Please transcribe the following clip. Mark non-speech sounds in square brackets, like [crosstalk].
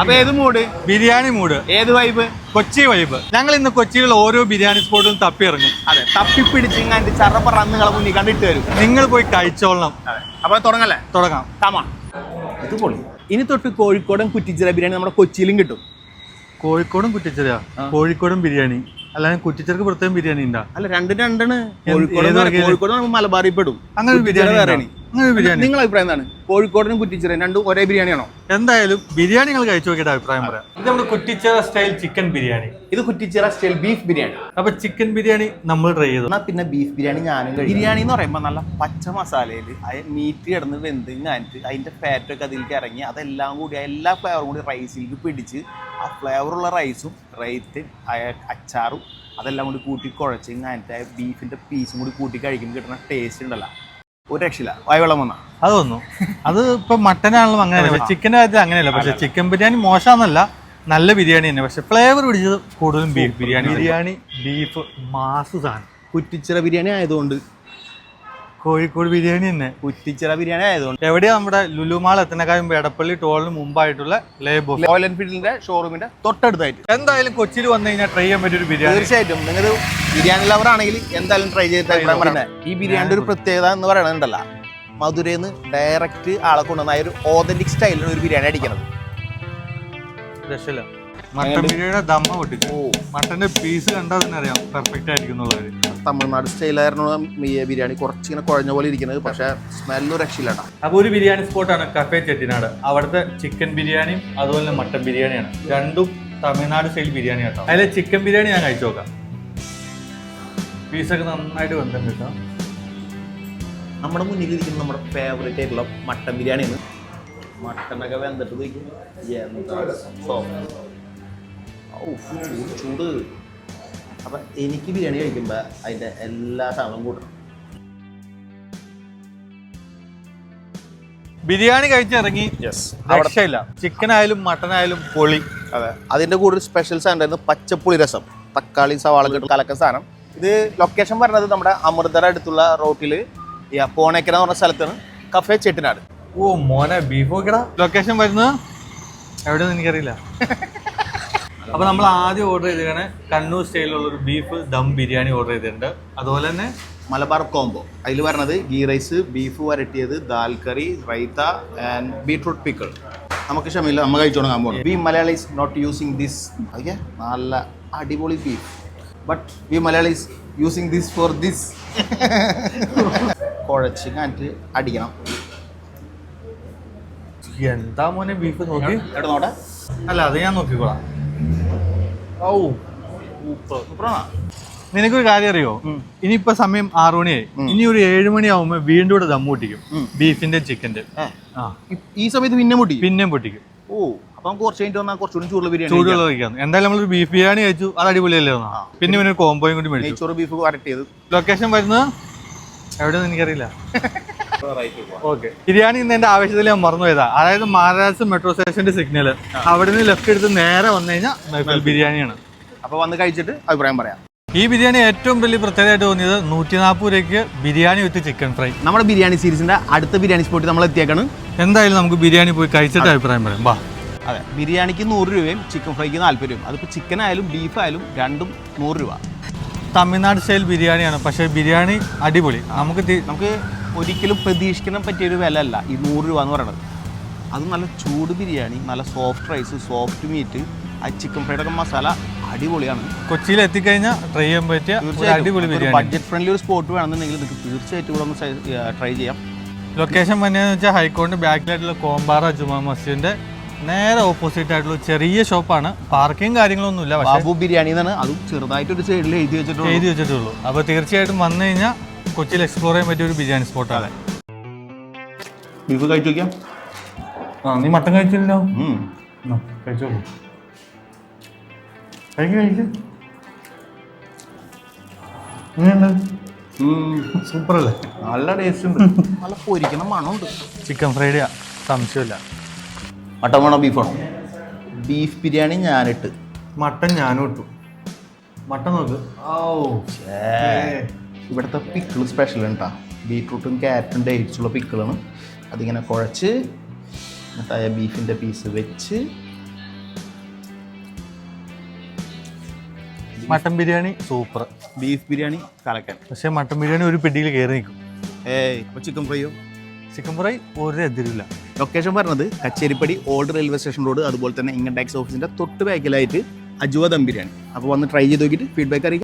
അപ്പൊ ഏത് mood biryani mood ഏത് വൈബ് കൊച്ചി വൈബ് ഞങ്ങൾ ഇന്ന് കൊച്ചിയിലുള്ള ഓരോ ബിരിയാണി സ്പോട്ടും തപ്പി ഇറങ്ങും. അതെ തപ്പിപ്പിടിച്ച് ഇങ്ങാണ്ട് ചറപ്പറ നിങ്ങളെ മുന്നിൽ കണ്ടിട്ട് വരും. നിങ്ങൾ പോയി കഴിച്ചോളണം. അപ്പൊ തുടങ്ങല്ലേ? തുടങ്ങാം. തമാ ഇത് പൊളി ഇനി തൊട്ട് കോഴിക്കോടൻ കുറ്റിച്ചിറ ബിരിയാണി നമ്മുടെ കൊച്ചിയിലും കിട്ടും. കോഴിക്കോടും കുറ്റിച്ചിറ കോഴിക്കോടും ബിരിയാണി. അല്ലാതെ കുറ്റിച്ചിറക്ക് പ്രത്യേകം ബിരിയാണി ഉണ്ടാ അല്ല രണ്ടും രണ്ടാണ് കോഴിക്കോട് മലബാറിൽ പെടും. അങ്ങനെ ബിരിയാണി ബിരിയാണി. നിങ്ങളെ അഭിപ്രായം എന്താണ്? കോഴിക്കോടിനും കുറ്റിച്ചിറയും രണ്ടും ഒരേ ബിരിയാണിയാണോ? എന്തായാലും ബിരിയാണി നിങ്ങൾ കഴിച്ചു നോക്കിയിട്ട് അഭിപ്രായം പറയാം. ഇത് നമ്മുടെ കുറ്റിച്ചിറ സ്റ്റൈൽ ചിക്കൻ ബിരിയാണി. ഇത് കുറ്റിച്ചിറ സ്റ്റൈൽ ബീഫ് ബിരിയാണി. അപ്പൊ ചിക്കൻ ബിരിയാണി നമ്മൾ ട്രൈ ചെയ്തു. എന്നാ പിന്നെ ബീഫ് ബിരിയാണി ഞാനും കഴിക്കും. ബിരിയാണി എന്ന് പറയുമ്പോൾ നല്ല പച്ച മസാലയിൽ മീറ്റ് കിടന്ന് വെന്ത് ഞാനിട്ട് അതിന്റെ ഫാറ്റ് ഒക്കെ അതിലേക്ക് ഇറങ്ങി അതെല്ലാം കൂടി എല്ലാ ഫ്ലേവറും കൂടി റൈസിലേക്ക് പിടിച്ച് ആ ഫ്ലേവറുള്ള റൈസും റൈറ്റ് അച്ചാറും അതെല്ലാം കൂടി കൂട്ടി കുഴച്ച് ഞാനിട്ട് ബീഫിന്റെ പീസും കൂടി കൂട്ടി കഴിക്കുമ്പോൾ കിട്ടുന്ന ടേസ്റ്റ് ഉണ്ടല്ലോ. ഒരു രക്ഷയില്ല. വായവെള്ളം വന്ന. അത് വന്നു. അത് ഇപ്പൊ മട്ടനാണല്ലോ അങ്ങനെ ചിക്കന്റെ കാര്യത്തിൽ അങ്ങനെയല്ല. പക്ഷെ ചിക്കൻ ബിരിയാണി മോശമെന്നല്ല നല്ല ബിരിയാണി തന്നെ. പക്ഷെ ഫ്ലേവർ പിടിച്ചത് കൂടുതലും beef biryani biryani beef mass സാധനം. കുറ്റിച്ചിറ ബിരിയാണി ആയതുകൊണ്ട് കോഴിക്കോട് ബിരിയാണി തന്നെ. കുറ്റിച്ചിറ ബിരിയാണി ആയതുകൊണ്ട്. എവിടെയാ നമ്മുടെ ലുലുമാൾ എത്തനക്കായും എടപ്പള്ളി ടോളിന് മുമ്പായിട്ടുള്ള ലേബോ റോയൽ എൻഫീൽഡിന്റെ ഷോറൂമിന്റെ തൊട്ടടുത്തായിട്ട്. എന്തായാലും കൊച്ചിയിൽ വന്നു കഴിഞ്ഞാൽ ട്രൈ ചെയ്യാൻ പറ്റിയൊരു ബിരിയാണി. തീർച്ചയായിട്ടും. നിങ്ങൾ ബിരിയാണി ലവർ ആണെങ്കിൽ എന്തായാലും ട്രൈ ചെയ്തിട്ട് ഈ ബിരിയാണിയുടെ ഒരു പ്രത്യേകത എന്ന് പറയുന്നുണ്ടല്ലോ മധുരയിൽ നിന്ന് ഡയറക്റ്റ് ആളെ കൊണ്ടുവന്ന ഒരു ഓതന്റിക് സ്റ്റൈലിലാണ് ഒരു ബിരിയാണി അടിക്കണത്. മട്ടൻ ബിരിയാണിയുടെ ദമ്മ പൊട്ടിച്ചു. മട്ടന്റെ പീസ് കണ്ടാൽ തന്നെ അറിയാം. പെർഫെക്റ്റ് ആയിരിക്കും എന്നുള്ളത് തമിഴ്നാട് സ്റ്റൈലായിരുന്നു ഈ ബിരിയാണി. കുറച്ചിങ്ങനെ കുഴഞ്ഞ പോലെ ഇരിക്കുന്നത് പക്ഷേ സ്മെല്ലും രക്ഷയില്ലാട്ടാ. അപ്പോൾ ഒരു ബിരിയാണി സ്പോട്ടാണ് കഫേ ചെട്ടിനാട്. അവിടുത്തെ ചിക്കൻ ബിരിയാണിയും അതുപോലെ തന്നെ മട്ടൻ ബിരിയാണിയാണ്. രണ്ടും തമിഴ്നാട് സ്റ്റൈൽ ബിരിയാണി കേട്ടോ. അതിലെ ചിക്കൻ ബിരിയാണി ഞാൻ കഴിച്ചു നോക്കാം. പീസൊക്കെ നന്നായിട്ട് ബന്ധം കേട്ടോ. നമ്മുടെ മുന്നിൽ ഇരിക്കുന്ന നമ്മുടെ ഫേവറേറ്റ് ആയിട്ടുള്ള മട്ടൻ ബിരിയാണിയാണ്. മട്ടനൊക്കെ വെന്തിട്ട് ചൂട് ചൂട്. അപ്പം എനിക്ക് ബിരിയാണി കഴിക്കുമ്പോൾ അതിന്റെ എല്ലാ സാധനവും കൂട്ടണം. ബിരിയാണി കഴിച്ചിറങ്ങി. യെസ് രക്ഷയില്ല. ചിക്കൻ ആയാലും മട്ടൻ ആയാലും പൊളി. അതെ. അതിന്റെ കൂടെ ഒരു സ്പെഷ്യൽ സാധനം ഉണ്ടായിരുന്നു പച്ചപ്പുളി രസം. തക്കാളി സവാള കിട്ടും കലക്ക സാധനം. ഇത് ലൊക്കേഷൻ പറഞ്ഞത് നമ്മുടെ അമൃതര അടുത്തുള്ള റോട്ടിൽ പോണേക്കര എന്ന് പറഞ്ഞ സ്ഥലത്താണ്. കഫേ ചെട്ടിനാട് ഓ മോനെ ബീഫ് ലൊക്കേഷൻ വരുന്നത്? എവിടെയെന്ന് എനിക്കറിയില്ല. [laughs] അപ്പൊ നമ്മൾ ആദ്യം ഓർഡർ ചെയ്തിട്ടാണ് കണ്ണൂർ സ്റ്റൈലിലുള്ള ഒരു ബീഫ് ദം ബിരിയാണി ഓർഡർ ചെയ്തിട്ടുണ്ട്. അതുപോലെ തന്നെ മലബാർ കോംബോ. അതിൽ പറഞ്ഞത് ghee rice beef വരട്ടിയത് dal curry raita and beetroot pickle നമുക്ക് ക്ഷമയില്ല നമ്മൾ കഴിച്ചു തുടങ്ങാൻ പോകുന്നു we Malayalees not using this okay നല്ല അടിപൊളി beef but we Malayalees using this for this കുഴച്ച് കാണിട്ട് അടിക്കണം. എന്താ മോനെ ബീഫ് നോക്കി? എവിടെ നോട്ടെ അല്ല അത് ഞാൻ നോക്കിക്കോളാം. ഔ. സൂപ്പർ സൂപ്പറാണോ നിനക്കൊരു കാര്യം അറിയോ? ഇനിയിപ്പോ സമയം ആറു മണിയായി. ഇനി ഒരു ഏഴ് മണിയാവുമ്പോ വീണ്ടും ഇവിടെ ദം പൊട്ടിക്കും. ബീഫിന്റെ ചിക്കന്റെ. ഈ- സമയത്ത് പിന്നെ മുട്ടി പിന്നെ പൊട്ടിക്കും. ഓ അപ്പൊ നമുക്ക് കുറച്ച് കഴിഞ്ഞിട്ട് വന്നാൽ കുറച്ചുകൂടി ചൂടുള്ള ബിരിയാണി ചൂടുള്ള കഴിക്കാം എന്തായാലും നമ്മളൊരു ബീഫ് ബിരിയാണി കഴിച്ചു. അത് അടിപൊളിയല്ലേ പിന്നെ പിന്നെ ഒരു കോമ്പോയും കൂടി മേടിച്ചു. ബീഫ് വരട്ടിയത് ലൊക്കേഷൻ വരുന്നത്? എവിടെയെന്ന് എനിക്കറിയില്ല. [laughs] ഓക്കെ ബിരിയാണി ഇന്ന് എന്റെ ആവശ്യത്തിൽ ഞാൻ മറന്നു പോയതാ. അതായത് മഹാരാജ് മെട്രോ സ്റ്റേഷന്റെ സിഗ്നൽ അവിടെ നിന്ന് ലെഫ്റ്റ് എടുത്ത് നേരെ വന്നു കഴിഞ്ഞാൽ മെഹഫിൽ ബിരിയാണിയാണ്. അപ്പൊ വന്ന് കഴിച്ചിട്ട് അഭിപ്രായം പറയാം. ഈ ബിരിയാണി ഏറ്റവും വലിയ പ്രത്യേകമായിട്ട് തോന്നിയത് നൂറ്റി നാൽപ്പത് രൂപയ്ക്ക് ബിരിയാണി വിത്ത് ചിക്കൻ ഫ്രൈ നമ്മുടെ ബിരിയാണി സീരീസിന്റെ അടുത്ത ബിരിയാണി സ്പോട്ടിൽ നമ്മൾ എത്തിയേക്കാണ്. എന്തായാലും നമുക്ക് ബിരിയാണി പോയി കഴിച്ചിട്ട് അഭിപ്രായം പറയാം. വാ. അതെ. ബിരിയാണിക്ക് നൂറ് രൂപയും ചിക്കൻ ഫ്രൈക്ക് നാല്പത് രൂപയും. അതിപ്പോൾ ചിക്കൻ ആയാലും ബീഫ് ആയാലും രണ്ടും നൂറ് രൂപ. തമിഴ്നാട് സ്റ്റൈൽ ബിരിയാണിയാണ്. പക്ഷേ ബിരിയാണി അടിപൊളി. നമുക്ക് നമുക്ക് ഒരിക്കലും പ്രതീക്ഷിക്കാൻ പറ്റിയ ഒരു വില അല്ല ഈ നൂറ് രൂപ എന്ന് പറയുന്നത് അത് നല്ല ചൂട് ബിരിയാണി നല്ല സോഫ്റ്റ് റൈസ് സോഫ്റ്റ് മീറ്റ് ആ ചിക്കൻ ഫ്രൈഡ് ഒക്കെ മസാല അടിപൊളിയാണ്. കൊച്ചിയിൽ എത്തിക്കഴിഞ്ഞാൽ ട്രൈ ചെയ്യാൻ പറ്റിയ ഒരു അടിപൊളി ബിരിയാണി ബഡ്ജറ്റ് ഫ്രണ്ട്ലി ഒരു സ്പോട്ട് വേണമെന്നുണ്ടെങ്കിൽ നിങ്ങൾക്ക് തീർച്ചയായിട്ടും ഇവിടെ ഒന്ന് ട്രൈ ചെയ്യാം. ലൊക്കേഷൻ വന്നതെന്ന് വെച്ചാൽ ഹൈക്കോടിന്റെ ബാക്കിലായിട്ടുള്ള കോമ്പാറ ജുമാ മസ്ജിദിന്റെ നേരെ ഓപ്പോസിറ്റ് ആയിട്ടുള്ള ചെറിയ ഷോപ്പാണ് പാർക്കിംഗ് കാര്യങ്ങളൊന്നും ഇല്ല ബാബു ബിരിയാണി എന്നാണ്. അതും ചെറുതായിട്ടൊരു സൈഡിൽ എഴുതി വെച്ചിട്ടുള്ളൂ. എഴുതി വെച്ചിട്ടുള്ളൂ. അപ്പോൾ തീർച്ചയായിട്ടും വന്നു കഴിഞ്ഞാൽ കൊച്ചിയിൽ എക്സ്പ്ലോർ ചെയ്യാൻ പറ്റിയ ഒരു ബിരിയാണി സ്പോട്ടാണ് ബീഫ് കഴിച്ചു നോക്കിയാ? ആ നീ മട്ടൻ കഴിച്ചില്ലല്ലോ? ഉം. കഴിച്ചോളൂ കഴിക്കും കഴിക്കും. സൂപ്പർ അല്ലേ നല്ല ടേസ്റ്റ് ഉണ്ട്. നല്ല പൊരിക്കണ മണമുണ്ട്. ചിക്കൻ ഫ്രൈഡ് സംശയമില്ല. മട്ടൻ വേണോ ബീഫ് വേണോ? ബീഫ് ബിരിയാണി ഞാനിട്ട്. മട്ടൻ ഞാനും ഇട്ടു. മട്ടൻ നോക്ക്. ഓ ഇവിടുത്തെ പിക്കിൾ സ്പെഷ്യൽ ഉണ്ടാ ബീട്രൂട്ടും ക്യാരറ്റും ഡേറ്റ്സുള്ള പിക്കിളാണ് അതിങ്ങനെ കുഴച്ച് എന്നിട്ടായ ബീഫിന്റെ പീസ് വെച്ച്. Mutton biryani super beef biryani കലക്കൻ. പക്ഷേ മട്ടൻ ബിരിയാണി ഒരു പിടിയിൽ കയറി നിൽക്കും. ഏയ് അപ്പോൾ ചിക്കൻ ഫ്രൈയോ ചിക്കൻ ഫ്രൈ ഒരു എതിരില്ല ലൊക്കേഷൻ പറഞ്ഞത് Kacheripady old railway station road അതുപോലെ തന്നെ ഇങ്ങനെ ടാക്സ് ഓഫീസിന്റെ തൊട്ട് ബാക്കിലായിട്ട് അജുവ ദം ബിരിയാണി അപ്പോൾ വന്ന് ട്രൈ ചെയ്ത് നോക്കിയിട്ട് ഫീഡ്ബാക്ക് അറിയിക്കും.